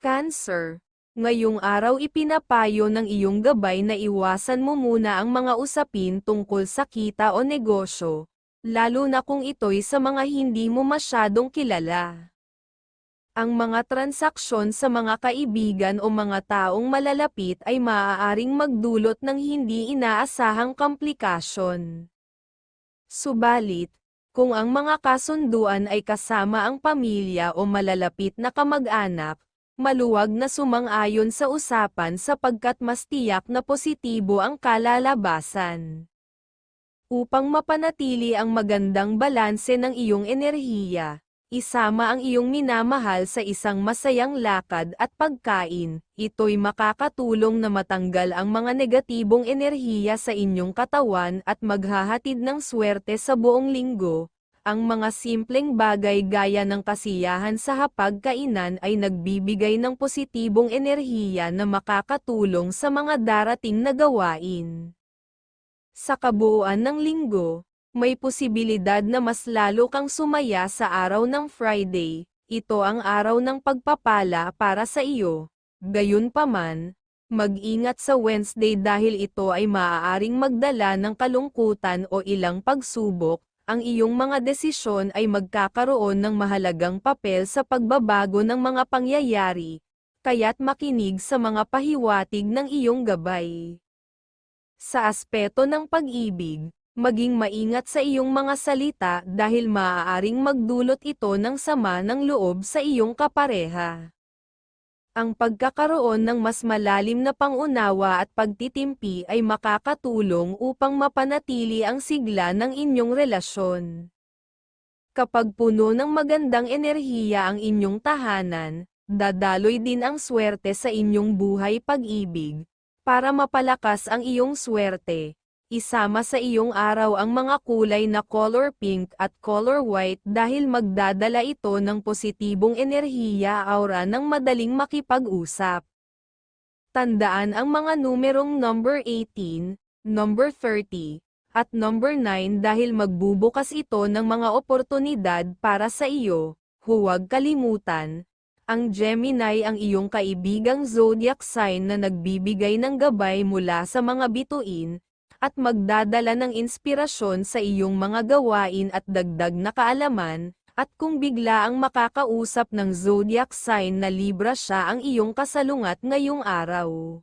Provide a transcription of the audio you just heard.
Cancer. Ngayong araw ipinapayo ng iyong gabay na iwasan mo muna ang mga usapin tungkol sa kita o negosyo, lalo na kung ito'y sa mga hindi mo masyadong kilala. Ang mga transaksyon sa mga kaibigan o mga taong malalapit ay maaaring magdulot ng hindi inaasahang komplikasyon. Subalit, kung ang mga kasunduan ay kasama ang pamilya o malalapit na kamag-anak, maluwag na sumang-ayon sa usapan sapagkat mas tiyak na positibo ang kalalabasan. Upang mapanatili ang magandang balanse ng iyong enerhiya, isama ang iyong minamahal sa isang masayang lakad at pagkain, ito'y makakatulong na matanggal ang mga negatibong enerhiya sa inyong katawan at maghahatid ng swerte sa buong linggo, ang mga simpleng bagay gaya ng kasiyahan sa hapagkainan ay nagbibigay ng positibong enerhiya na makakatulong sa mga darating na gawain. Sa kabuuan ng linggo, may posibilidad na mas lalo kang sumaya sa araw ng Friday, ito ang araw ng pagpapala para sa iyo. Gayunpaman, mag-ingat sa Wednesday dahil ito ay maaaring magdala ng kalungkutan o ilang pagsubok, ang iyong mga desisyon ay magkakaroon ng mahalagang papel sa pagbabago ng mga pangyayari, kaya't makinig sa mga pahiwatig ng iyong gabay. Sa aspeto ng pag-ibig, maging maingat sa iyong mga salita dahil maaaring magdulot ito ng sama ng loob sa iyong kapareha. Ang pagkakaroon ng mas malalim na pangunawa at pagtitimpi ay makakatulong upang mapanatili ang sigla ng inyong relasyon. Kapag puno ng magandang enerhiya ang inyong tahanan, dadaloy din ang swerte sa inyong buhay pag-ibig. Para mapalakas ang iyong swerte, Isama sa iyong araw ang mga kulay na color pink at color white dahil magdadala ito ng positibong enerhiya aura ng madaling makipag-usap. Tandaan ang mga numerong number 18, number 30, at number 9 dahil magbubukas ito ng mga oportunidad para sa iyo. Huwag kalimutan, ang Gemini ang iyong kaibigang zodiac sign na nagbibigay ng gabay mula sa mga bituin, at magdadala ng inspirasyon sa iyong mga gawain at dagdag na kaalaman, at kung bigla ang makakausap ng zodiac sign na Libra siya ang iyong kasalungat ngayong araw.